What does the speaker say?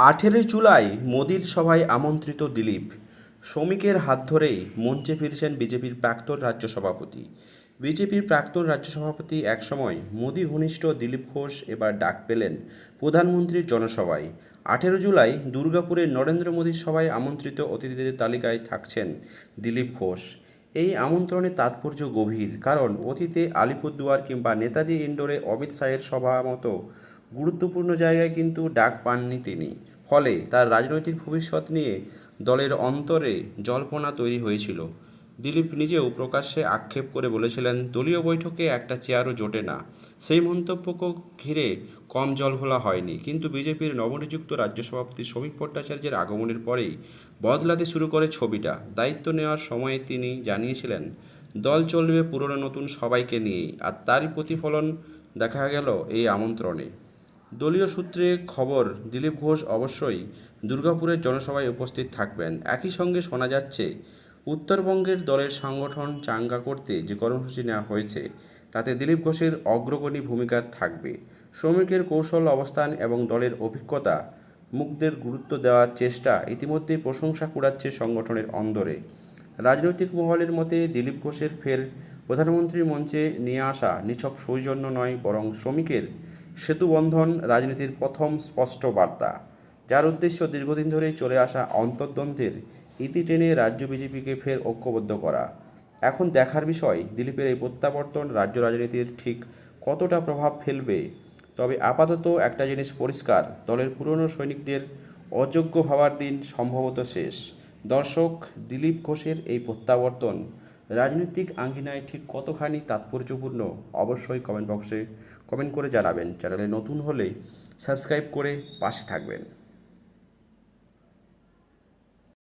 আঠেরোই জুলাই মোদির সভায় আমন্ত্রিত দিলীপ। শ্রমিকের হাত ধরেই মঞ্চে ফিরছেন বিজেপির প্রাক্তন রাজ্য সভাপতি। বিজেপির প্রাক্তন রাজ্য সভাপতি একসময় মোদি ঘনিষ্ঠ দিলীপ ঘোষ এবার ডাক পেলেন প্রধানমন্ত্রীর জনসভায়। আঠেরো জুলাই দুর্গাপুরের নরেন্দ্র মোদীর সভায় আমন্ত্রিত অতিথিদের তালিকায় থাকছেন দিলীপ ঘোষ। এই আমন্ত্রণের তাৎপর্য গভীর, কারণ অতীতে আলিপুরদুয়ার কিংবা নেতাজি ইন্ডোরে অমিত শাহের সভা মতো গুরুত্বপূর্ণ জায়গায় কিন্তু ডাক পাননি তিনি। ফলে তার রাজনৈতিক ভবিষ্যৎ নিয়ে দলের অন্তরে জল্পনা তৈরি হয়েছিল। দিলীপ নিজেও প্রকাশ্যে আক্ষেপ করে বলেছিলেন, দলীয় বৈঠকে একটা চেয়ারও জোটে না। সেই মন্তব্যকে ঘিরে কম জল ঘোলা হয়নি। কিন্তু বিজেপির নবনিযুক্ত রাজ্য সভাপতি শ্রমিক ভট্টাচার্যের আগমনের পরেই বদলাতে শুরু করে ছবিটা। দায়িত্ব নেওয়ার সময়ে তিনি জানিয়েছিলেন, দল চলবে পুরনো নতুন সবাইকে নিয়েই। আর তারই প্রতিফলন দেখা গেল এই আমন্ত্রণে। দলীয় সূত্রে খবর, দিলীপ ঘোষ অবশ্যই দুর্গাপুরের জনসভায় উপস্থিত থাকবেন। একই সঙ্গে শোনা যাচ্ছে, উত্তরবঙ্গের দলের সংগঠন চাঙ্গা করতে যে কর্মসূচি নেওয়া হয়েছে, তাতে দিলীপ ঘোষের অগ্রগণী ভূমিকা থাকবে। শ্রমিকের কৌশল, অবস্থান এবং দলের অভিজ্ঞতা, মুখদের গুরুত্ব দেওয়ার চেষ্টা ইতিমধ্যে প্রশংসা কুড়াচ্ছে সংগঠনের অন্দরে। রাজনৈতিক মহলের মতে, দিলীপ ঘোষের ফের প্রধানমন্ত্রীর মঞ্চে নিয়ে আসা নিছক সৌজন্য নয়, বরং শ্রমিকের সেতুবন্ধন রাজনীতির প্রথম স্পষ্ট বার্তা। যার উদ্দেশ্য দীর্ঘদিন ধরেই চলে আসা অন্তর্দ্বন্দ্বের ইতি টেনে রাজ্য বিজেপিকে ফের ঐক্যবদ্ধ করা। এখন দেখার বিষয়, দিলীপের এই প্রত্যাবর্তন রাজ্য রাজনীতির ঠিক কতটা প্রভাব ফেলবে? তবে আপাতত একটা জিনিস পরিষ্কার, দলের পুরনো সৈনিকদের অযোগ্য ভাবার দিন সম্ভবত শেষ। দর্শক, দিলীপ ঘোষের এই প্রত্যাবর্তন রাজনৈতিক আঙ্গিনায় ঠিক কতখানি তাৎপর্যপূর্ণ, অবশ্যই কমেন্ট বক্সে কমেন্ট করে জানাবেন। চ্যানেলে নতুন হলে সাবস্ক্রাইব করে পাশে থাকবেন।